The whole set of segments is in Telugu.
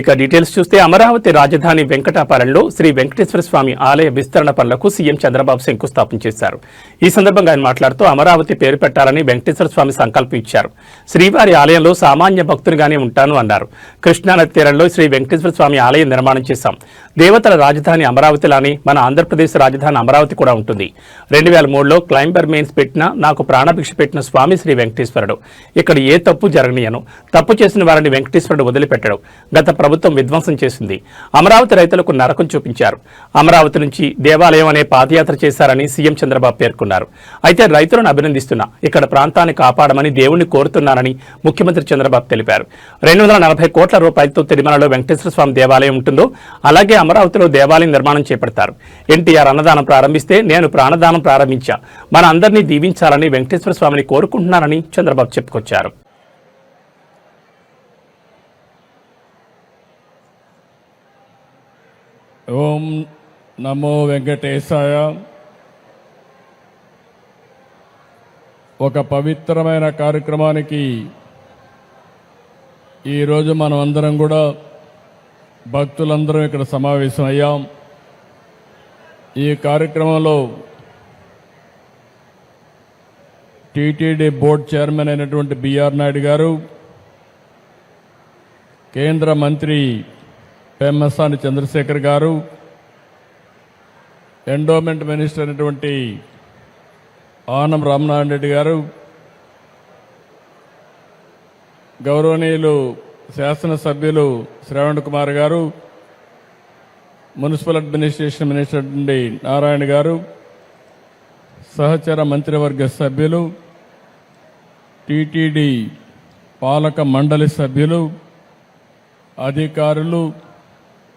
ఇక డీటెయిల్స్ చూస్తే అమరావతి రాజధాని వెంకటాపురంలో శ్రీ వెంకటేశ్వర స్వామి ఆలయ విస్తరణ పనులకు సీఎం చంద్రబాబు శంకుస్థాపన చేశారు. ఈ సందర్భంగా ఆయన మాట్లాడుతూ అమరావతి పేరు పెట్టాలని వెంకటేశ్వర స్వామి సంకల్పం ఇచ్చారు. శ్రీవారి ఆలయంలో సామాన్య భక్తునిగానే ఉంటాను అన్నారు. కృష్ణానది తీరంలో శ్రీ వెంకటేశ్వర స్వామి ఆలయం నిర్మాణం చేశాం. దేవతల రాజధాని అమరావతిలానే మన ఆంధ్రప్రదేశ్ రాజధాని అమరావతి కూడా ఉంటుంది. రెండు వేల మూడులో క్లైంబర్ మెయిన్స్ పెట్టిన నాకు ప్రాణభిక్ష పెట్టిన స్వామి శ్రీ వెంకటేశ్వరుడు. ఇక్కడ ఏ తప్పు జరగనీయను. తప్పు చేసిన వారిని వెంకటేశ్వరుడు వదిలిపెట్టడు. గత ప్రభుత్వం విధ్వంసం చేసింది. అమరావతి రైతులకు నరకం చూపించారు. అమరావతి నుంచి దేవాలయం అనే పాదయాత్ర చేశారని సీఎం చంద్రబాబు పేర్కొన్నారు. అయితే రైతులను అభినందిస్తున్నా ఇక్కడ ప్రాంతాన్ని కాపాడమని దేవుణ్ణి కోరుతున్నానని ముఖ్యమంత్రి చంద్రబాబు తెలిపారు. రెండు వందల నలభై కోట్ల రూపాయలతో తిరుమలలో వెంకటేశ్వర స్వామి దేవాలయం ఉంటుందో అలాగే అమరావతిలో దేవాలయం నిర్మాణం చేపడతారు. ఎన్టీఆర్ అన్నదానం ప్రారంభిస్తే నేను ప్రాణదానం ప్రారంభించా. మన అందరినీ దీవించాలని వెంకటేశ్వర స్వామిని కోరుకుంటున్నానని చంద్రబాబు చెప్పుకొచ్చారు. ఓం నమో వెంకటేశాయ. ఒక పవిత్రమైన కార్యక్రమానికి ఈరోజు మనం అందరం కూడా భక్తులందరం ఇక్కడ సమావేశం అయ్యాం ఈ కార్యక్రమంలో టీటీడీ బోర్డు చైర్మన్ అయినటువంటి బిఆర్ నాయుడు గారు కేంద్ర మంత్రి పెమ్మసాని చంద్రశేఖర్ గారు ఎండోమెంట్ మినిస్టర్ అయినటువంటి ఆనం రామనారాయణ రెడ్డి గారు గౌరవనీయులు శాసనసభ్యులు శ్రవణ్ కుమార్ గారు మున్సిపల్ అడ్మినిస్ట్రేషన్ మినిస్టర్ నుండి నారాయణ గారు సహచర మంత్రివర్గ సభ్యులు టీటీడీ పాలక మండలి సభ్యులు అధికారులు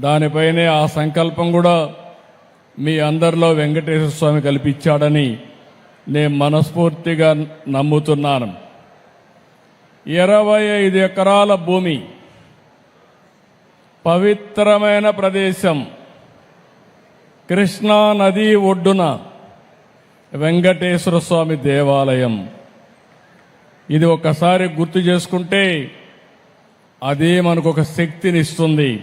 దానిపైనే ఆ సంకల్పం కూడా మీ అందరిలో వెంకటేశ్వర స్వామి కల్పించాడని నేను మనస్ఫూర్తిగా నమ్ముతున్నాను. ఇరవై ఐదు ఎకరాల భూమి పవిత్రమైన ప్రదేశం కృష్ణా నది ఒడ్డున వెంకటేశ్వర స్వామి దేవాలయం. ఇది ఒకసారి గుర్తు చేసుకుంటే అదే మనకు ఒక శక్తిని ఇస్తుంది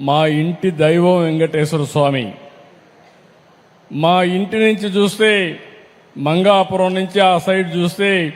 మా ఇంటి దైవం వెంకటేశ్వర స్వామి. మా ఇంటి నుంచి చూస్తే మంగాపురం నుంచి ఆ సైడ్ చూస్తే